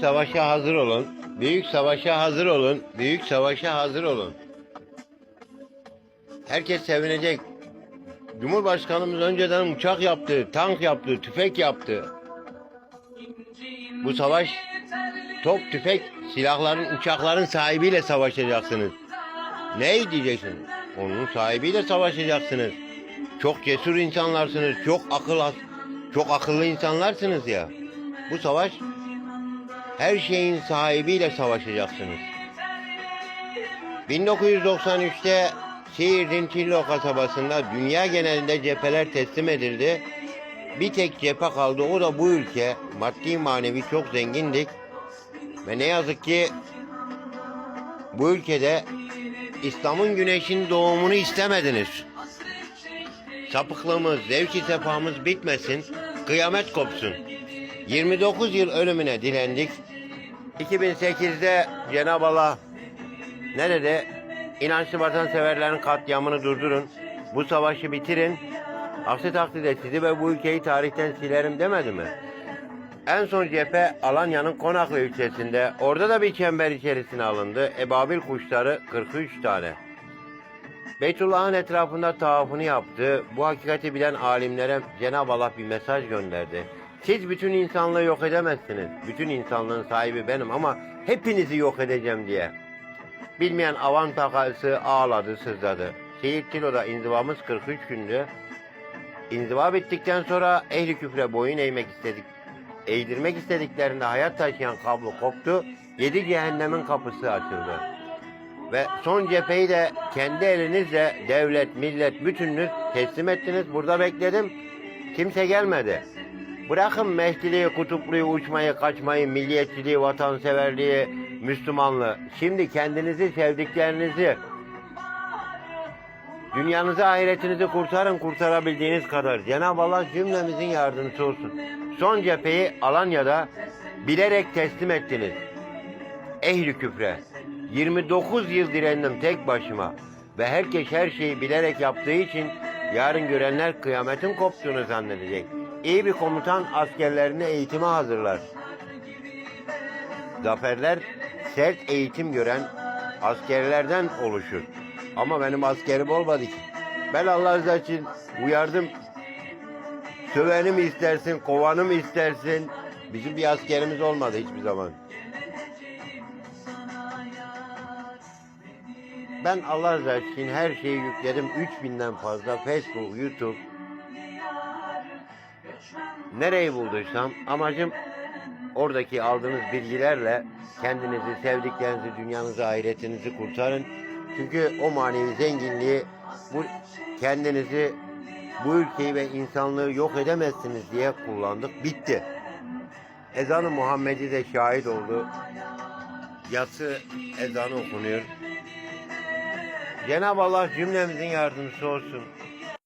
Savaşa hazır olun. Büyük savaşa hazır olun. Büyük savaşa hazır olun. Herkes sevinecek. Cumhurbaşkanımız önceden uçak yaptı, tank yaptı, tüfek yaptı. Bu savaş top, tüfek, silahların, uçakların sahibiyle savaşacaksınız. Ne diyeceksiniz? Onun sahibiyle savaşacaksınız. Çok cesur insanlarsınız, çok akıl çok akıllı insanlarsınız ya. Bu savaş her şeyin sahibiyle savaşacaksınız. 1993'te Siirt'in Çillo kasabasında dünya genelinde cepheler teslim edildi. Bir tek cephe kaldı o da bu ülke. Maddi manevi çok zengindik. Ve ne yazık ki bu ülkede İslam'ın güneşin doğumunu istemediniz. Sapıklığımız, zevki sefamız bitmesin, kıyamet kopsun. 29 yıl ölümüne dilendik. 2008'de Cenab-ı Allah ne dedi? İnançlı vatanseverlerin katliamını durdurun. Bu savaşı bitirin. Aksi takdirde sizi ve bu ülkeyi tarihten silerim demedi mi? En son cephe Alanya'nın Konaklı ilçesinde. Orada da bir çember içerisine alındı. Ebabil kuşları 43 tane. Beytullah'ın etrafında tavafını yaptı. Bu hakikati bilen alimlere Cenab-ı Allah bir mesaj gönderdi. Siz bütün insanlığı yok edemezsiniz. Bütün insanlığın sahibi benim ama hepinizi yok edeceğim diye. Bilmeyen avan takası ağladı, sızladı. Seyit Tilo'da inzivamız 43 gündü. İnziva bittikten sonra ehli küfre boyun eğmek istedik. Eğdirmek istediklerinde hayat taşıyan kablo koptu. Yedi cehennemin kapısı açıldı. Ve son cepheyi de kendi elinizle devlet, millet, bütününüz teslim ettiniz. Burada bekledim. Kimse gelmedi. Bırakın Mehdiliği, kutupluyu, uçmayı, kaçmayı, milliyetçiliği, vatanseverliği, Müslümanlığı. Şimdi kendinizi, sevdiklerinizi, dünyanızı, ahiretinizi kurtarın kurtarabildiğiniz kadar. Cenab-ı Allah cümlemizin yardımcısı olsun. Son cepheyi Alanya'da bilerek teslim ettiniz. Ehli küfre. 29 yıl direndim tek başıma. Ve herkes her şeyi bilerek yaptığı için yarın görenler kıyametin koptuğunu zannedecek. İyi bir komutan askerlerini eğitime hazırlar. Zaferler sert eğitim gören askerlerden oluşur. Ama benim askerim olmadı ki. Ben Allah rızası için uyardım. Sövenim istersin, kovanım istersin. Bizim bir askerimiz olmadı hiçbir zaman. Ben Allah rızası için her şeyi yükledim. 3000'den fazla Facebook, YouTube. Nereyi bulduysam amacım oradaki aldığınız bilgilerle kendinizi, sevdiklerinizi, dünyanızı, ahiretinizi kurtarın. Çünkü o manevi zenginliği bu kendinizi, bu ülkeyi ve insanlığı yok edemezsiniz diye kullandık. Bitti. Ezanı Muhammed'i de şahit oldu. Yatsı ezanı okunuyor. Cenab-ı Allah cümlemizin yardımcısı olsun.